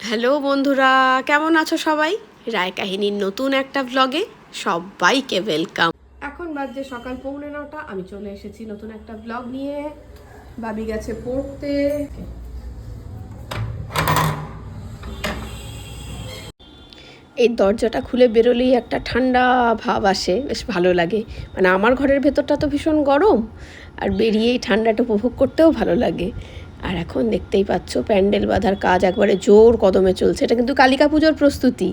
Hello বন্ধুরা কেমন আছো সবাই? রায় কাহিনীর নতুন একটা ব্লগে সবাইকে ওয়েলকাম এখন বাজছে সকাল পৌনে নটা আমি চলে এসেছি নতুন একটা ব্লগ নিয়ে। বাবি গেছে পড়তে। এই দরজাটা খুলে বেরোলেই একটা ঠান্ডা ভাব আসে বেশ ভালো লাগে। মানে আমার ঘরের ভেতরটা তো ভীষণ গরম আর বেরিয়েই ঠান্ডাটা উপভোগ করতেও ভালো লাগে। আর এখন দেখতেই পাচ্ছ প্যান্ডেল বাঁধার কাজ একবারে জোর কদমে চলছে। এটা কিন্তু কালিকা পুজোর প্রস্তুতি।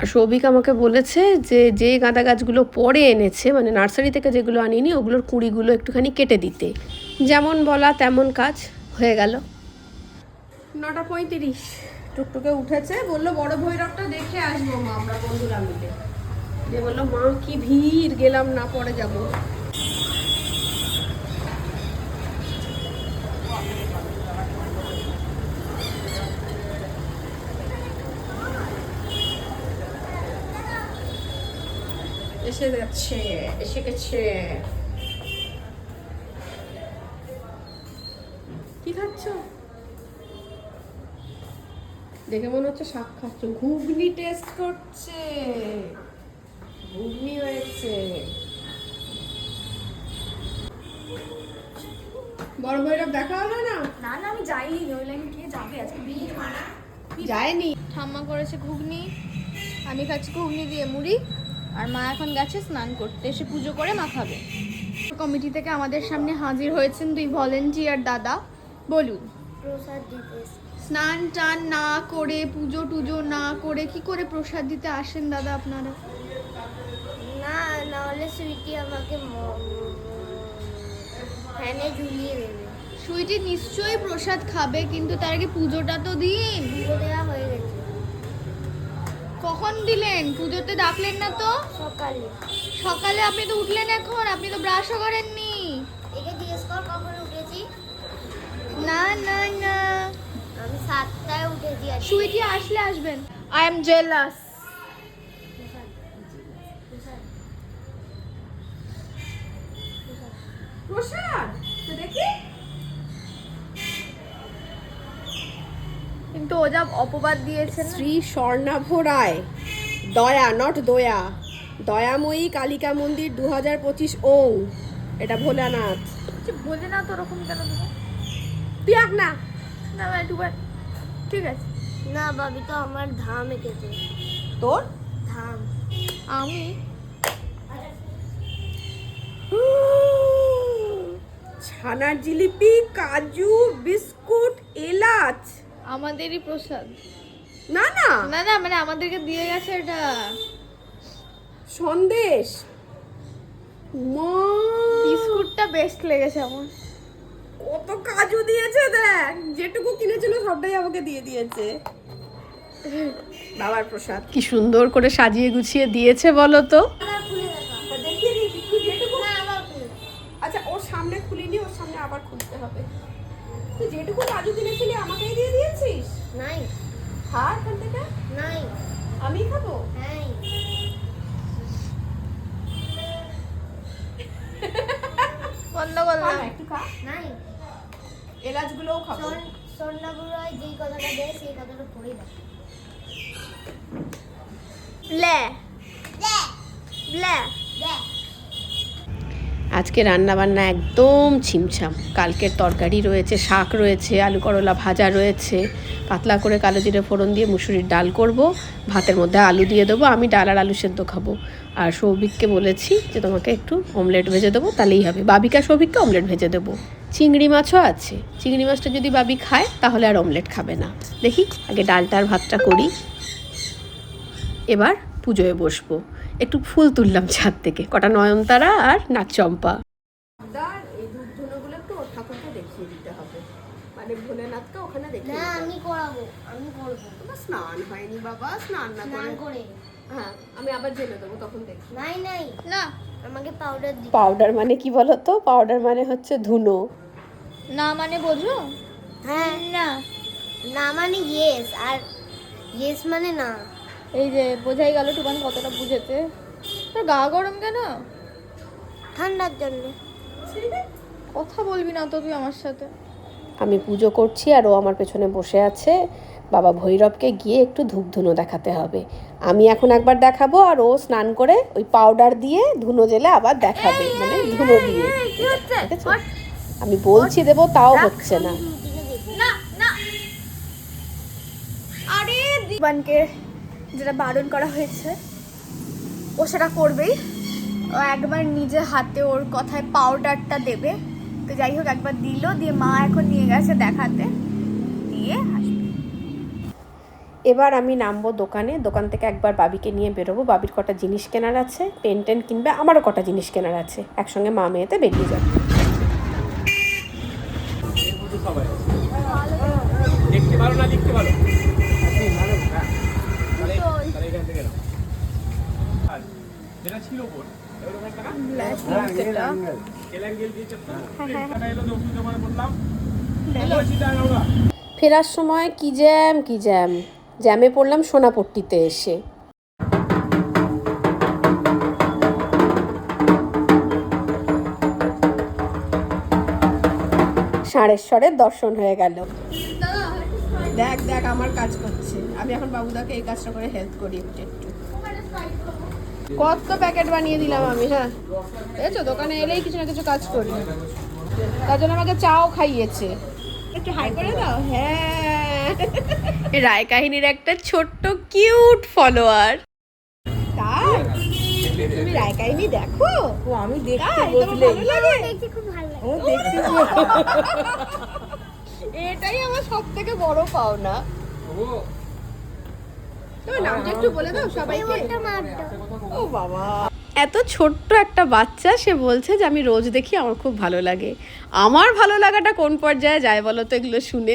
আর সৌভিক আমাকে বলেছে যে যে গাঁদা গাছগুলো পরে এনেছে মানে নার্সারি থেকে যেগুলো আনিনি, ওগুলোর কুঁড়িগুলো একটুখানি কেটে দিতে। যেমন বলা তেমন কাজ হয়ে গেল। নটা পঁয়ত্রিশ। টুকটুকে উঠেছে, বলল, বড় ভৈরবটা দেখে আসব মা, আমরা বন্ধুরা মিলে। যে বলল, মা, কি ভিড়, গেলাম না, পরে যাব। এসে যাচ্ছে এসে গেছে। কি খাচ্ছ? দেখে মনে হচ্ছে শাক খাচ্ছ। ঘুগনি টেস্ট করছে। ঘুগনি হয়েছে। বড় ভৈরব দেখা হলো না? না না আমি যাইনি। ওই লাইনে কে যাবে? আজকে বিয়ে যায়নি। ঠাম্মা করেছে ঘুগনি। আমি খাচ্ছি ঘুগনি দিয়ে মুড়ি। আর মা এখন গেছে স্নান করতে এসে পুজো করে মা খাবে। কমিটি থেকে আমাদের সামনে হাজির হয়েছেন দুই ভলেন্টিয়ার দাদা। বলুন। প্রসাদ দিতে স্নান টান না করে পুজো টুজো না করে কি করে প্রসাদ দিতে আসেন দাদা আপনারা? না নাহলে সুইটি আমাকে ফ্যানে ঝুলিয়ে দেবে। সুইটি নিশ্চয়ই প্রসাদ খাবে কিন্তু তার আগে পুজোটা তো দিন। পুজো দেওয়া কখন দিলেন পুজোতে ডাকলেন না তো সকালে সকালে আপনি তো উঠলেন এখন আপনি তো ব্রাশও করেননি একে জিজ্ঞেস কর কখন উঠেছি না না না আমি সাতটায় উঠেছি আর সুইটি আসলে আসবেন আই এম জেলাস প্রসাদ তো দেখি কিন্তু ও যা অপবাদ দিয়েছেন শ্রী স্বর্ণাভ রায় দয়া নট দয়া। দয়াময়ী কালিকা মন্দির দু হাজার পঁচিশ ওং। এটা ভোলানাথ। তো ওরকম কেন তুই আঁক না। না না ঠিক আছে। না বাবি তো আমার ধাম এঁকেছে। তোর? ধাম। আমি? ছানার জিলিপি কাজু বিস্কুট এলাচ। আমাদেরই প্রসাদ। না না। না না মানে আমাদেরকে দিয়ে গেছে এটা। সন্দেশ। মা। বিস্কুটটা বেস্ট লেগেছে আমার। কত কাজু দিয়েছে দেখ। যেটুকু কিনেছিল সবটাই আমাকে দিয়ে দিয়েছে। বাবার প্রসাদ। কি সুন্দর করে সাজিয়ে গুছিয়ে দিয়েছে বলো তো। দেখা। আচ্ছা ওর সামনে খুলিনি ওর সামনে আবার খুলতে হবে। তুই যেটুকু কাজু কিনেছিলি আমাকেই দিয়েছিস নাই। খা এখান থেকে নাই। আমি খাব? নাই। বন্ধ করলাম। একটু খা নাই। এলাচগুলোও খাব। স্বর্ণাবুড়ায় যেই কথাটা দেয় সেই কথাটা পড়েই দেখ ব্লে ব্লে দেখ আজকে রান্না বান্না একদম ছিমছাম। কালকের তরকারি রয়েছে, শাক রয়েছে, আলু করলা ভাজা রয়েছে। পাতলা করে কালো জিরে ফোড়ন দিয়ে মুসুরির ডাল করব। ভাতের মধ্যে আলু দিয়ে দেবো। আমি ডাল আর আলু সেদ্ধ খাব। আর সৌভিককে বলেছি যে তোমাকে একটু অমলেট ভেজে দেবো, তাহলেই হবে। বাবিকা সৌভিককে অমলেট ভেজে দেবো। চিংড়ি মাছও আছে। চিংড়ি মাছটা যদি বাবি খায়, তাহলে আর অমলেট খাবে না। দেখি, আগে ডালটা আর ভাতটা করি। এবার পুজোয় বসবো। একটু ফুল তুললাম ছাদ থেকে। কটা নয়নতারা আর নাকচম্পা এই ধূপ ধুনোগুলো একটু ওর ঠাকুরকে দেখিয়ে দিতে হবে। মানে ভোলেনাথকে ওখানে দেখিয়ে না আমি করাবো আমি স্নান হয়নি বাবা স্নান না করে। করে। হ্যাঁ আমি আবার জেনে দেবো তখন দেখি। নাই নাই। না। আমাকে পাউডার পাউডার মানে কি বলো তো পাউডার মানে হচ্ছে ধুনো। না মানে বোঝো? হ্যাঁ। না। না মানে ইয়েস আর ইয়েস মানে না। এই যে বোঝাই গেল টুকান কতটা বুঝেছে। তোর গা গরম কেন? ঠান্ডার জন্য। কথা বলবি না তো তুই আমার সাথে। আমি পুজো করছি আর ও আমার পেছনে বসে আছে। বাবা ভৈরবকে গিয়ে একটু ধূপ ধুনো দেখাতে হবে। আমি এখন একবার দেখাবো আর ও স্নান করে ওই পাউডার দিয়ে ধুনো জেলে আবার দেখাবে। মানে ধুনো দিয়ে। আমি বলছি দেবো তাও হচ্ছে না। না না। আরে দিবানকে যেটা বারণ করা হয়েছে ও সেটা করবেই। ও একবার নিজে হাতে ওর কথায় পাউডারটা দেবে। তো যাই হোক একবার দিল দিয়ে মা এখন নিয়ে গেছে দেখাতে। দিয়ে এবার আমি নামবো দোকানে। দোকান থেকে একবার বাবিকে নিয়ে বেরোবো। বাবির কটা জিনিস কেনার আছে। পেন টেন কিনবে আমারও কটা জিনিস কেনার আছে। একসঙ্গে মা মেয়েতে বেরিয়ে যাবে। দেখতে পারো না লিখতে পারো। সেটা আমরা। ফেরার সময় কি জ্যাম কি জ্যাম? জ্যামে পড়লাম সোনাপট্টিতে এসে। সাড়েশ্বরের দর্শন হয়ে গেল। দেখ দেখ আমার কাজ করছে। আমি এখন বাবুদাকে এই কাজটা করে হেল্প করি একটু একটু। কত প্যাকেট বানিয়ে দিলাম আমি হ্যাঁ? দেখছ দোকানে এলেই কিছু না কিছু কাজ করি। তার জন্য আমাকে চাও খাইয়েছে। একটু হাই করে দাও হ্যাঁ। রায় কাহিনীর একটা ছোট্ট কিউট ফলোয়ার। তাই? তুমি রায় কাহিনী দেখো? ও আমি দেখতে দেখতে খুব ভালো লাগে? ও দেখতে এটাই আমার সব থেকে বড় পাওনা। এত ছোট্ট একটা বাচ্চা, সে বলছে যে আমি রোজ দেখি, আমার খুব ভালো লাগে। আমার ভালো লাগাটা কোন পর্যায়ে যায় বলো তো, এগুলো শুনে।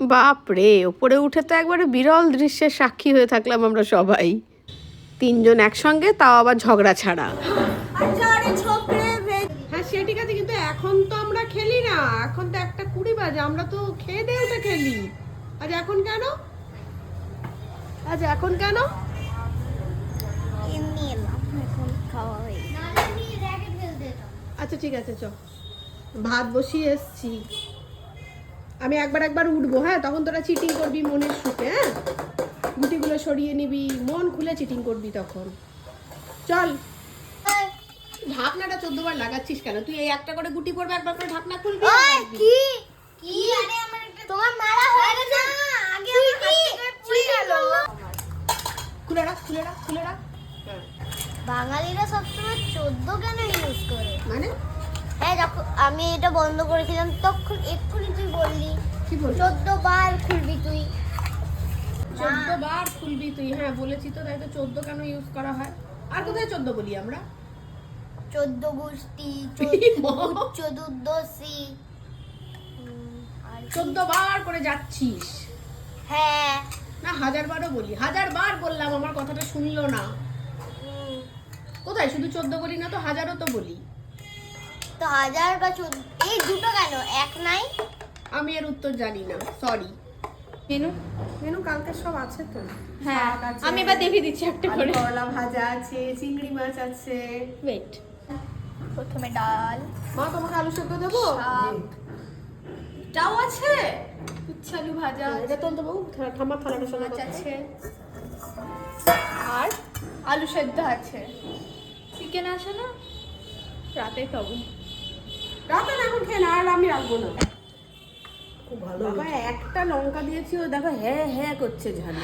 বাপরে, ওপরে উঠে তো একবারে বিরল দৃশ্যের সাক্ষী হয়ে থাকলাম আমরা সবাই। তিনজন একসঙ্গে তাও আবার ঝগড়া ছাড়া। হ্যাঁ সে ঠিক আছে কিন্তু এখন তো আমরা খেলি না। এখন তো একটা কুড়ি বাজে আমরা তো খেয়ে দিয়ে খেলি। আজ এখন কেন? আজ এখন কেন? এমনি এখন খাওয়া আচ্ছা ঠিক আছে চ ভাত বসিয়ে এসছি। আমি একবার একবার উঠবো হ্যাঁ? তখন তোরা চিটিং করবি মনের সুখে হ্যাঁ? গুটিগুলো সরিয়ে নিবি মন খুলে চিটিং করবি তখন। চল। ঢাকনাটা চোদ্দ বার লাগাচ্ছিস কেন? তুই এই একটা করে গুটি পড়বে একবার করে ঢাকনা খুলবি। কি? কি? আরে আমার তোমার মারা হয়ে গেছে। আগে আমার হাত পড়ে গেল। খুলে রাখ খুলে রাখ খুলে রাখ। বাঙালিরা সবসময় চোদ্দ কেন ইউজ করে? মানে? হ্যাঁ যখন আমি এটা বন্ধ করেছিলাম তখন এক্ষুনি তুই বললি চোদ্দ বার খুলবি তুই। চোদ্দ বার খুলবি তুই হ্যাঁ বলেছি তো তাই তো চোদ্দ কেন ইউজ করা হয়? আর কোথায় চোদ্দ বলি আমরা? চোদ্দ গোষ্ঠী। চতুর্দশী? চোদ্দ বার করে যাচ্ছিস? হ্যাঁ। না হাজার বারও বলি। হাজার বার বললাম আমার কথাটা শুনলো না। কোথায়? শুধু চোদ্দ বলি না তো হাজারও তো বলি। তো হাজার বা চোদ্দ এই দুটো কেন? এক নাই? আমি এর উত্তর জানি না সরি মেনু? মেনু কালকে সব আছে তো। হ্যাঁ আমি এবার দেখিয়ে দিচ্ছি একটা করে। করলা ভাজা আছে চিংড়ি মাছ আছে। ওয়েট প্রথমে ডাল। মা তোমাকে আলু সেদ্ধ দেবো। ডাও আছে? উচ্ছে আলু ভাজা এটা তো দেবো। থালাটার সঙ্গে মাছ আছে। আর আলু সেদ্ধ আছে। চিকেন আছে না? রাতে খাব। রাখো না এখন খেয়ে না আর আমি রাখব না। বাবা একটা লঙ্কা দিয়েছি ও দেখো হ্যাঁ হ্যাঁ করছে ঝালে।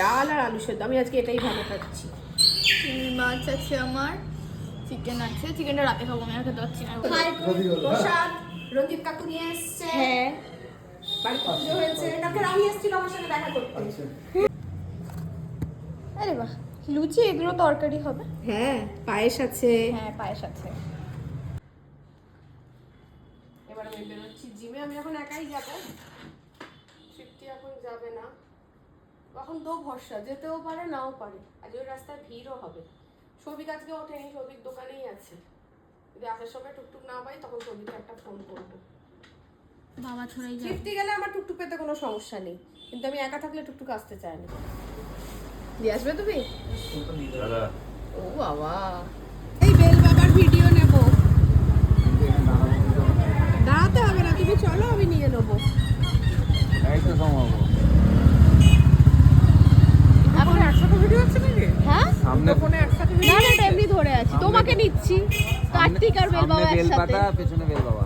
ডাল আর আলু সেদ্ধ আমি আজকে এটাই ভালো খাচ্ছি। মাছ আছে আমার চিকেন আছে চিকেনটা রাতে খাব আমি আর খেতে পারছি না। প্রসাদ রঞ্জিত কাকু নিয়ে এসছে। হ্যাঁ। বাড়িতে পুজো হয়েছে। কালকে রানি এসেছিল আমার সাথে দেখা করতে। আরে বাহ লুচি এগুলো তরকারি হবে? হ্যাঁ পায়েস আছে। হ্যাঁ পায়েস আছে এবার আমি বেরোচ্ছি আমি এখন একাই যাব। তৃপ্তি এখন যাবে না। এখন দো ভরসা যেতেও পারে নাও পারে। আজ ওই রাস্তায় ভিড়ও হবে। সবিক আজকে ওঠেনি সবিক দোকানেই আছে। যদি আসার সময় টুকটুক না পাই তখন সবিককে একটা ফোন করব। বাবা ছড়াই গেলে আমার টুকটুক পেতে কোনো সমস্যা নেই। কিন্তু আমি একা থাকলে টুকটুক আসতে চাই না। দিয়ে আসবে তুমি? ও বাবা এই বেল বাবার ভিডিও নেব দাঁড়াতে হবে না তুমি চলো আমি নিয়ে নেব। এই তো সম্ভব এখন একসাথে ভিডিও হচ্ছে নাকি? হ্যাঁ? সামনে ফোনে একসাথে না না এটা এমনি ধরে আছি। তোমাকে নিচ্ছি। কার্তিক আর বেল বাবা একসাথে। পেছনে বেল বাবা।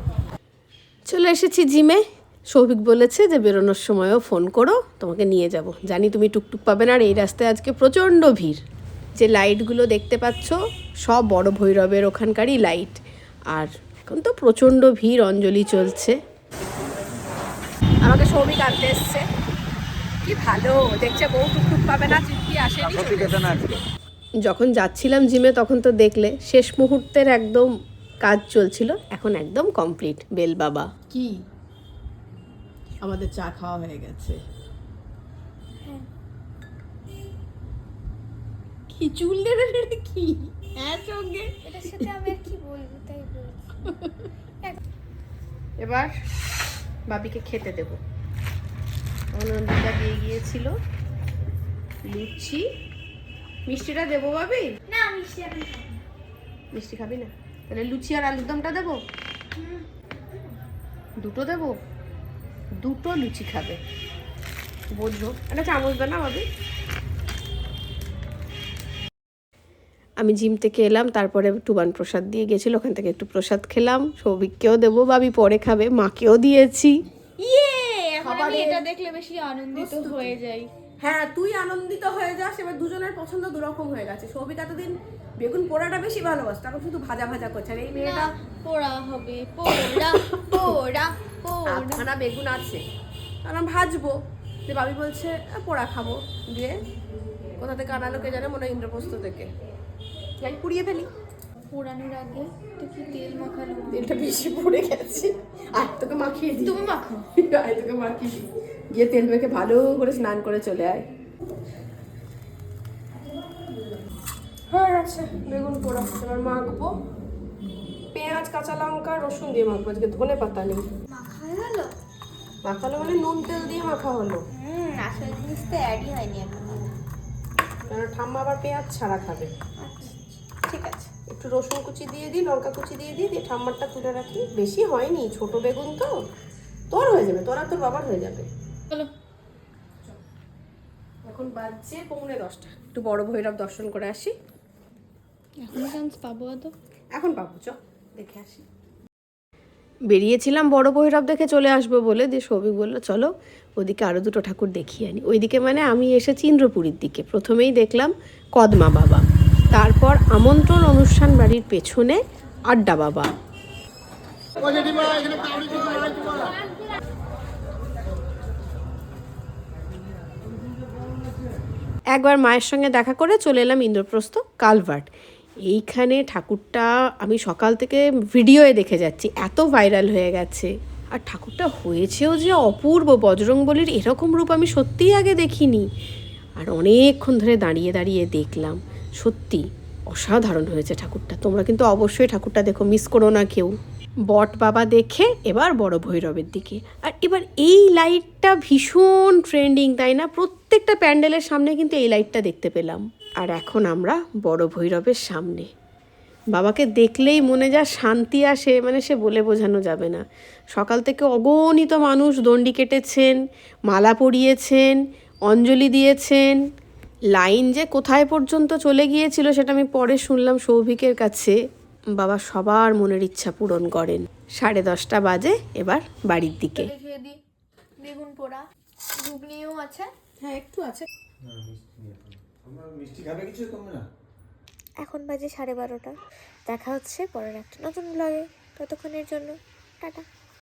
চলে এসেছি জিমে। সৌভিক বলেছে যে বেরোনোর সময়ও ফোন করো তোমাকে নিয়ে যাব। জানি তুমি টুকটুক পাবে না আর এই রাস্তায় আজকে প্রচণ্ড ভিড়। যে লাইটগুলো দেখতে পাচ্ছ সব বড় ভৈরবের ওখানকারই লাইট। আর এখন তো প্রচণ্ড ভিড় অঞ্জলি চলছে। আমাকে সৌভিক আনতে এসছে। কি ভালো দেখছে বউ টুকটুক পাবে না চিঠি আসেনি আজকে যখন যাচ্ছিলাম জিমে তখন তো দেখলে শেষ মুহূর্তের একদম কাজ চলছিল এখন একদম কমপ্লিট বেল বাবা। কি? আমাদের চা খাওয়া হয়ে গেছে। কি চুল কি? হ্যাঁ সঙ্গে এটার সাথে আমি কি বলব তাই বলছি। এবার বাবিকে খেতে দেব। অনন্দিতা দিয়ে গিয়েছিল লুচি। মিষ্টিটা দেবো বাবি? না মিষ্টি। মিষ্টি খাবি না? তাহলে লুচি আর আলুর দমটা দেবো? দুটো দেবো? দুটো লুচি খাবে। বোঝো। একটা চামচ দে না বাবি। আমি জিম থেকে এলাম তারপরে টুবান প্রসাদ দিয়ে গেছিল ওখান থেকে একটু প্রসাদ খেলাম। সৌভিককেও দেবো বাবি পরে খাবে মাকেও দিয়েছি। ইয়ে এটা দেখলে বেশি আনন্দিত হয়ে যাই। হ্যাঁ তুই আনন্দিত হয়ে যাস এবার দুজনের পছন্দ দুরকম হয়ে গেছে। সৌভিক এতদিন বেগুন পোড়াটা বেশি ভালোবাসত এখন শুধু ভাজা ভাজা করছে। আর এই মেয়েটা পোড়া হবে পোড়া পোড়া পোড়া। বেগুন আছে। কারণ ভাজবো। যে বাবি বলছে পোড়া খাব। দিয়ে কোথা থেকে আনালো কে জানে মনে হয় ইন্দ্রপ্রস্থ থেকে। যাই পুড়িয়ে ফেলি। পোড়ানোর আগে তো কি তেল মাখালো তেলটা বেশি পুড়ে গেছে। আর তোকে মাখিয়ে দিই। তুমি মাখো। আয় তোকে মাখিয়ে দিই। গিয়ে তেল মেখে ভালো করে স্নান করে চলে আয়। হয়ে গেছে বেগুন পোড়া। এবার মাখবো। পেঁয়াজ কাঁচা লঙ্কা রসুন দিয়ে মাখবো। আজকে ধনে পাতা নেই। মাখা গেল মাখালো মানে নুন তেল দিয়ে মাখা হলো। হুম আসল জিনিস তো অ্যাডই হয়নি এখন। কারণ ঠাম্মা আবার পেঁয়াজ ছাড়া খাবে। আচ্ছা ঠিক আছে। একটু রসুন কুচি দিয়ে দিই লঙ্কা কুচি দিয়ে দিই দিয়ে ঠাম্মারটা তুলে রাখি। বেশি হয়নি ছোট বেগুন তো। তোর হয়ে যাবে তোর আর তোর বাবার হয়ে যাবে। চলো। এখন বাজছে পৌনে দশটা। একটু বড় ভৈরব দর্শন করে আসি। এখনও চান্স পাবো তো এখন পাবো চ দেখে আসি। বেরিয়েছিলাম বড় ভৈরব দেখে চলে আসব বলে দিয়ে সৌভিক বলল চলো ওদিকে আরও দুটো ঠাকুর দেখিয়ে আনি। ওইদিকে মানে আমি এসেছি ইন্দ্রপুরীর দিকে। প্রথমেই দেখলাম কদমা বাবা। তারপর আমন্ত্রণ অনুষ্ঠান বাড়ির পেছনে আড্ডা বাবা। একবার মায়ের সঙ্গে দেখা করে চলে এলাম ইন্দ্রপ্রস্থ কালভার্ট। এইখানে ঠাকুরটা আমি সকাল থেকে ভিডিওয়ে দেখে যাচ্ছি, এত ভাইরাল হয়ে গেছে। আর ঠাকুরটা হয়েছেও যে অপূর্ব বজরংবলির এরকম রূপ আমি সত্যিই আগে দেখিনি। আর অনেকক্ষণ ধরে দাঁড়িয়ে দাঁড়িয়ে দেখলাম। সত্যি অসাধারণ হয়েছে ঠাকুরটা। তোমরা কিন্তু অবশ্যই ঠাকুরটা দেখো মিস করো না কেউ। বট বাবা দেখে এবার বড় ভৈরবের দিকে। আর এবার এই লাইটটা ভীষণ ট্রেন্ডিং তাই না? প্রত্যেকটা প্যান্ডেলের সামনে কিন্তু এই লাইটটা দেখতে পেলাম। আর এখন আমরা বড় ভৈরবের সামনে। বাবাকে দেখলেই মনে যা শান্তি আসে মানে সে বলে বোঝানো যাবে না। সকাল থেকে অগণিত মানুষ দণ্ডি কেটেছেন, মালা পরিয়েছেন, অঞ্জলি দিয়েছেন লাইন যে কোথায় পর্যন্ত চলে গিয়েছিল সেটা আমি পরে শুনলাম সৌভিকের কাছে। বাবা সবার মনের ইচ্ছা পূরণ করেন। সাড়ে দশটা বাজে এবার বাড়ির দিকে। দেখিয়ে দিই বেগুন পোড়া। ঘুগনিও আছে। হ্যাঁ একটু আছে। মিষ্টি খাবে কিছু তোমরা এখন বাজে সাড়ে বারোটা। দেখা হচ্ছে পরের একটা নতুন ব্লগে ততক্ষণের জন্য টাটা।